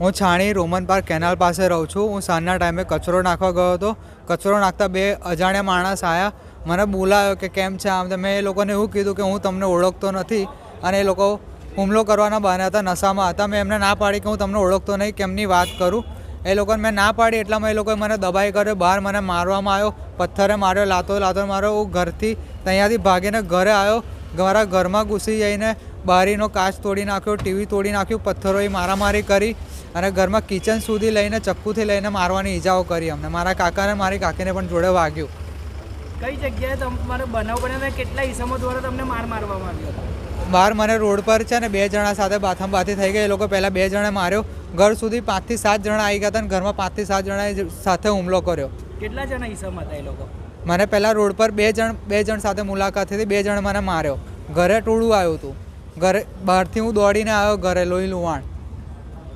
હું છાણી Roman park canal પાસે રહું છું. હું સાંજના ટાઈમે કચરો નાખવા ગયો હતો. કચરો નાખતા બે અજાણ્યા માણસ આવ્યા મને બોલાયો કે, કેમ છે આમ? તો મેં એ લોકોને એવું કીધું કે, હું તમને ઓળખતો નથી. અને એ લોકો હુમલો કરવાના બહાને હતા, નશામાં હતા. મેં એમને ના પાડી કે હું તમને ઓળખતો નહીં, કેમની વાત કરું? એ લોકોને મેં ના પાડી, એટલામાં એ લોકોએ મને દબાઈ કર્યો, બહાર મને મારવામાં આવ્યો, પથ્થરે માર્યો લાતો લાતો માર્યો. હું ઘરથી ત્યાંથી ભાગીને ઘરે આવ્યો. મારા ઘરમાં ઘૂસી જઈને બારીનો કાચ તોડી નાખ્યો, ટીવી તોડી નાખ્યું, પથ્થરોએ મારામારી કરી. અને ઘરમાં કિચન સુધી લઈને ચક્કુથી લઈને મારવાની ઈજાઓ કરી અમને. મારા કાકાને મારી કાકીને પણ જોડે વાગ્યું. કઈ જગ્યાએ તમારે બનાવ બન્યા કેટલા ઈસમો દ્વારા તમને માર મારવામાં આવ્યો હતો? બહાર મને રોડ પર છે ને બે જણા સાથે બાથમ બાથી થઈ ગઈ એ લોકો પહેલાં બે જણે માર્યો. ઘર સુધી પાંચથી સાત જણા આવી ગયા હતા અને ઘરમાં પાંચથી સાત જણાએ સાથે હુમલો કર્યો. કેટલા જણા ઈસમ હતા એ લોકો? મને પહેલાં રોડ પર બે જણ બે જણ સાથે મુલાકાત થઈ હતી. બે જણ મને માર્યો. ઘરે ટોળું આવ્યું હતું. ઘરે બહારથી હું દોડીને આવ્યો ઘરે લોહી લુવાણ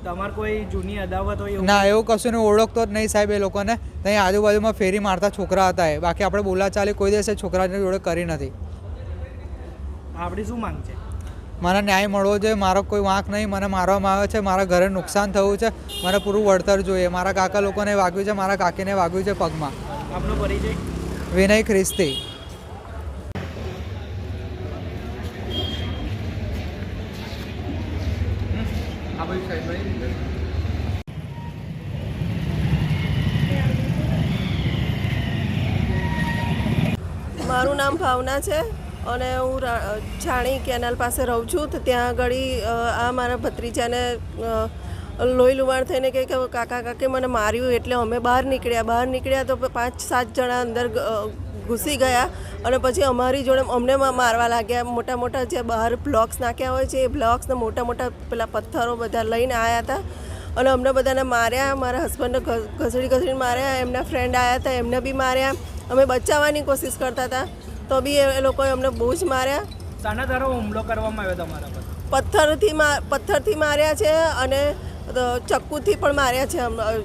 તમારે કોઈ જૂની અદાવત હોય ના એવું કશું નહીં ઓળખતો જ નહીં સાહેબ એ લોકોને. ત્યાં આજુબાજુમાં ફેરી મારતા છોકરા હતા એ. બાકી આપણે બોલાચાલી કોઈ દિવસે છોકરાની જોડે કરી નથી. આપણી શું માંગ છે? મને ન્યાય મળવો જોઈએ મારો કોઈ વાંક નહીં મને મારવામાં આવે છે મારા ઘરે નુકસાન થયું છે મને પૂરું વળતર જોઈએ. મારા કાકા લોકોને વાગ્યું છે મારા કાકીને વાગ્યું છે પગમાં. આપનો પરિચય? વિનય ખ્રિસ્તી. મારું નામ ભાવના છે અને હું છાણી કેનાલ પાસે રહું છું તો ત્યાં આગળ આ મારા ભત્રીજાને લોહી લુવાણ થઈને કહે કે, કાકા, કાકે, મને માર્યું એટલે અમે બહાર નીકળ્યા. બહાર નીકળ્યા તો પાંચ સાત જણા અંદર ઘૂસી ગયા અને પછી અમારી જોડે અમને મારવા લાગ્યા. મોટા મોટા જે બહાર બ્લોક્સ નાખ્યા હોય છે એ બ્લોક્સને મોટા મોટા પેલા પથ્થરો બધા લઈને આવ્યા હતા. અને અમને બધાને માર્યા. મારા હસબન્ડને ઘસડી ઘસડી ઘસડીને માર્યા. એમના ફ્રેન્ડ આવ્યા હતા એમને બી માર્યા. અમે બચાવવાની કોશિશ કરતા હતા. તો બી એ લોકોએ અમને બહુ જ માર્યા. ધારો હુમલો કરવામાં આવ્યો તમારા પર? પથ્થરથી પથ્થરથી માર્યા છે અને ચક્કુથી પણ માર્યા છે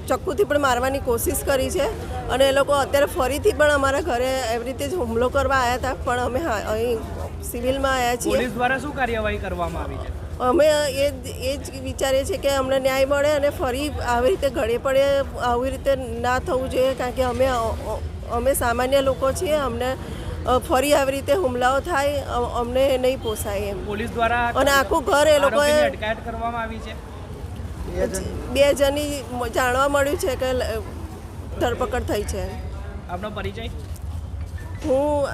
ચક્કુથી પણ મારવાની કોશિશ કરી છે. અને એ લોકો અત્યારે ફરીથી પણ અમારા ઘરે એવી રીતે જ હુમલો કરવા આવ્યા હતા. પણ અમે અહીં સિવિલમાં આવ્યા છીએ. પોલીસ દ્વારા શું કાર્યવાહી કરવામાં આવી છે? અમે એ જ એ જ વિચારીએ છીએ કે અમને ન્યાય મળે અને ફરી આવી રીતે ઘડે પડે આવી રીતે ના થવું જોઈએ. કારણ કે અમે અમે સામાન્ય લોકો છીએ. અમને ફરી આવી રીતે હુમલાઓ થાય અમને નહીં પોસાય એમ. પોલીસ દ્વારા અને આખું ઘર એ લોકોએ અટકાયત કરવામાં આવી છે? બે જણની મ- જાણવા મળ્યું છે કે ધરપકડ થઈ છે. આપનો પરિચય? હું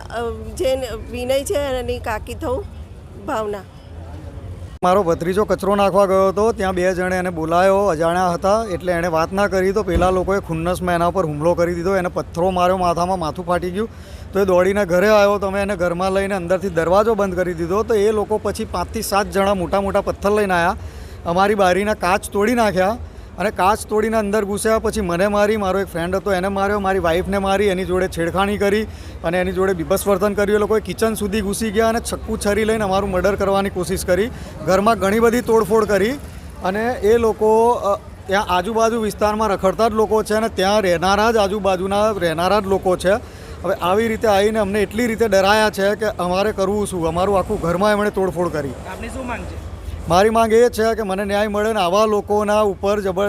જે વિનય છે એની કાકી થઉં ભાવના. મારો ભત્રીજો કચરો નાખવા ગયો હતો ત્યાં બે જણે એને બોલાયો અજાણ્યા હતા એટલે એણે વાત ના કરી તો પેલા લોકોએ ખુન્નસમાં એના પર હુમલો કરી દીધો એને પથ્થરો માર્યો માથામાં માથું ફાટી ગયું. તો એ દોડીને ઘરે આવ્યો તો અમે એને ઘરમાં લઈને અંદરથી દરવાજો બંધ કરી દીધો તો એ લોકો પછી પાંચથી સાત જણા મોટા મોટા પથ્થર લઈને આવ્યા અમારી બારીના કાચ તોડી નાખ્યા અને કાચ તોડીને અંદર ઘૂસ્યા પછી મને મારી, મારો એક ફ્રેન્ડ હતો, એને માર્યો, મારી વાઈફને મારી, એની જોડે છેડખાણી કરી અને એની જોડે બીભત્સ વર્તન કર્યું. એ લોકોએ કિચન સુધી ઘૂસી ગયા અને છક્કુ છરી લઈને અમારું મર્ડર કરવાની કોશિશ કરી. ઘરમાં ઘણી બધી તોડફોડ કરી અને એ લોકો ત્યાં આજુબાજુ વિસ્તારમાં રખડતા જ લોકો છે અને ત્યાં રહેનારા જ આજુબાજુના રહેનારા જ લોકો છે. હવે આવી રીતે આવીને અમને એટલી રીતે ડરાયા છે કે અમારે કરવું શું? અમારું આખું ઘરમાં એમણે તોડફોડ કરી. આપની શું માંગ છે? મારી માંગ એ છે કે મને ન્યાય મળે ને આવા લોકોના ઉપર જબર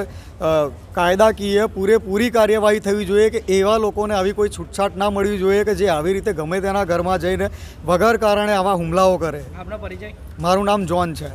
કાયદાકીય પૂરેપૂરી કાર્યવાહી થવી જોઈએ કે એવા લોકોને આવી કોઈ છૂટછાટ ના મળવી જોઈએ કે જે આવી રીતે ગમે તેના ઘરમાં જઈને વગર કારણે આવા હુમલાઓ કરે. આપનો પરિચય? મારું નામ જોન છે.